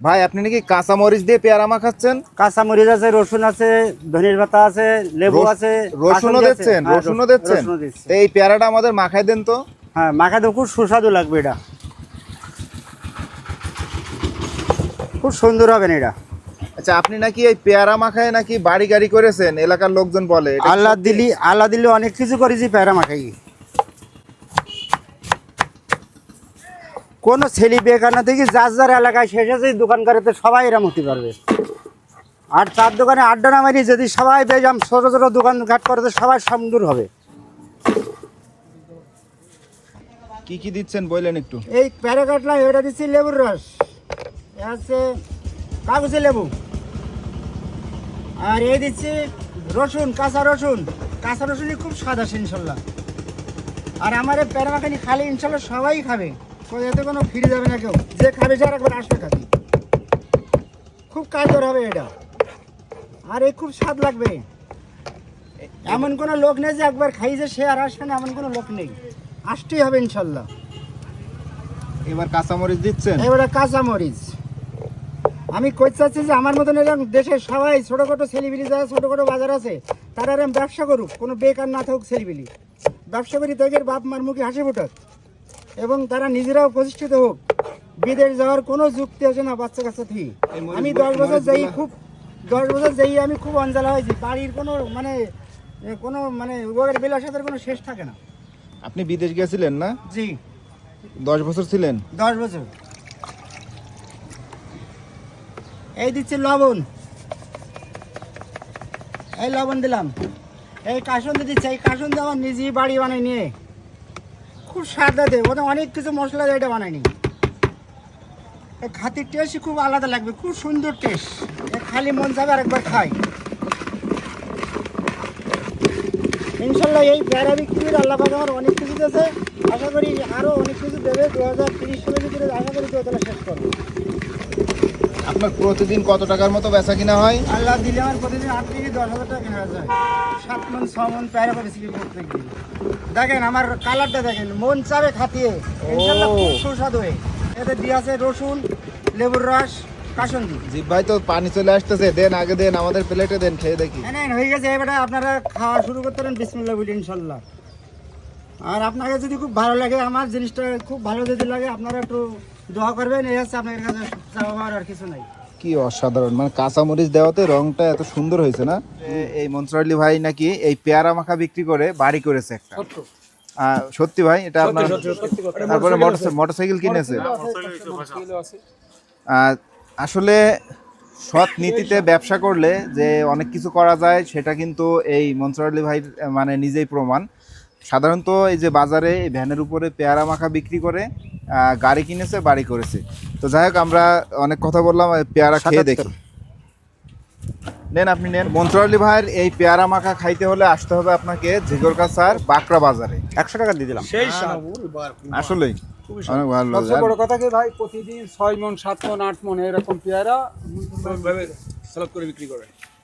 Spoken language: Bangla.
ভাই আপনি নাকি কাঁচা মরিচ দিয়ে পেয়ারা মাখাচ্ছেন কাঁচা মরিচ আছে রসুন আছে ধনির পাতা আছে লেবু আছে রসুনও কাসুন্দি আছে। দিচ্ছেন? হ্যাঁ, রসুনও দিচ্ছেন? তো এই পেয়ারাটা আমাদের মাখাই দেন তো। হ্যাঁ মাখাতে খুব সুস্বাদু লাগবে এটা। খুব সুন্দর হবে না এটা। আচ্ছা আপনি নাকি এই পেয়ারা মাখায় নাকি বাড়ি গাড়ি করেছেন? এলাকার লোকজন বলে আল্লাহ? দিলি আল্লাহ দিলি অনেক কিছু করেছি প্যারা মাখাই। কোনো ছেলে বেকানা থেকে যার যার এলাকায় শেষ আছে দোকান করে তো সবাই এরম হতে পারবে। আর তার দোকানে আড্ডা না মারি যদি সবাই বেজাম ছোট ছোট দোকান ঘাট করে তো সবাই সুন্দর হবে। কি কি দিচ্ছেন বললেন একটু? এই প্যারা কাটলাম এটা দিচ্ছি লেবুর রস। আছে কাগজে লেবু। আর এই দিচ্ছি রসুন কাঁচা রসুন। কাঁচা রসুনই খুব স্বাদ আসে ইনশাল্লাহ। আর আমার এই প্যারা মাখানি খালি ইনশাল্লাহ সবাই খাবে। এতে কোনো ফিরে যাবে না কেউ। যে খাবে সে আর একবার আসবে খাবি খুব কাজর হবে এটা। আর এই খুব স্বাদ লাগবে। এমন কোনো লোক নেই যে একবার খাইছে সে আর আসবে না এমন কোনো লোক নেই। আসতেই হবে ইনশাল্লাহ। এবার কাঁচা মরিচ দিচ্ছেন? এবারে কাঁচা মরিচ আমি কই চাচ্ছি যে আমার মতন এরকম দেশের সবাই ছোটোখাটো ছেলিবিলি যারা ছোটোখাটো বাজার আছে তারা এরকম ব্যবসা করুক। কোনো বেকার না থাকুক ছেলিবিলি ব্যবসা করি তাদের বাপ মার মুখে হাসি ফুটাক। এবং তারা নিজেরাও প্রতিষ্ঠিত হোক। বিদেশ যাওয়ার কোনো যুক্তি আছে না বাচ্চা কাচ্চা থেকে? আমি দশ বছর যাই খুব দশ বছর যাই আমি খুব অঞ্জলা হয়েছি বাড়ির কোনো মানে কোনো মানে ওদের বিলাসের কোনো শেষ থাকে না। আপনি বিদেশ গেছিলেন না? জি। দশ বছর ছিলেন? দশ বছর। এই দিচ্ছি লবণ। এই লবণ দিলাম। এই কাসন্দি দিচ্ছে এই কাসন্দি আমার নিজেই বাড়ি বানাই নিয়ে। খুব সাদা দেয় ওদের অনেক কিছু মশলা দিয়ে এটা বানাইনি। এই খাতির টেস্ট খুব আলাদা লাগবে, খুব সুন্দর টেস্ট খালি মন যাবে আর একবার খাই। ইনশাল্লাহ এই বেড়া বিক্রির আল্লাহ আমার অনেক কিছু দিয়েছে। আশা করি আরও অনেক কিছু দেবে। দু হাজার তিরিশ সালে ভিতরে আশা করি দোতলা শেষ করব। আপনার প্রতিদিন কত টাকার মতো বেচা কিনা হয়? আল্লাহ দিলে আমার প্রতিদিন আট থেকে দশ হাজার টাকা কেনা যায়। সাত মন ছ মন প্যারা করেছি প্রত্যেক দিন দেখেন আমার কালারটা দেখেন মন চাবে খাতিয়ে ইনশাল্লাহ খুব সুস্বাদু হয়ে এতে দিয়ে আছে রসুন লেবুর রস কাসন্দি। ভাই তো পানি চলে আসতেছে। দেন আগে দেন আমাদের প্লেটে দেন খেয়ে দেখি। হ্যাঁ হয়ে গেছে এবারে আপনারা খাওয়া শুরু করতে পারেন বিসমিল্লা বলি ইনশাল্লাহ আর আপনাকে যদি খুব ভালো লাগে আমার জিনিসটা খুব ভালো যদি লাগে আপনারা একটু দোয়া করবেন এই হচ্ছে আপনাদের কাছে চাওয়ার আর কিছু নাই। কি অসাধারণ মানে কাঁচা মরিচ দেওয়াতে রংটা এত সুন্দর হয়েছে না? এই মনসুর ভাই নাকি এই পেয়ারা মাখা বিক্রি করে বাড়ি করেছে একটা। সত্যি। ভাই এটা আপনার তারপরে মোটরসাইকেল কিনেছে? আহ, আসলে সৎ নীতিতে ব্যবসা করলে যে অনেক কিছু করা যায় সেটা কিন্তু এই মনসুর আলী ভাই মানে নিজেই প্রমাণ। সাধারণত এই যে বাজারে ভ্যানের উপরে পেয়ারা মাখা বিক্রি করে গাড়ি কিনেছে বাড়ি করেছে। তো যাই হোক আমরা অনেক কথা বললাম এই পেয়ারা খেয়ে দেখি। নেন আপনি নেন। মনসুর আলী ভাইয়ের এই পেয়ারা মাখা খাইতে হলে আসতে হবে আপনাকে ঝিগরকাছার বাঁকড়া বাজারে। একশো টাকা দিয়ে দিলাম। সেই আসলেই। অনেক ভালো সবচেয়ে বড় কথা কি ভাই প্রতিদিন ছয় মন সাত মন আট মন এরকম পেয়ারা করে বিক্রি করে।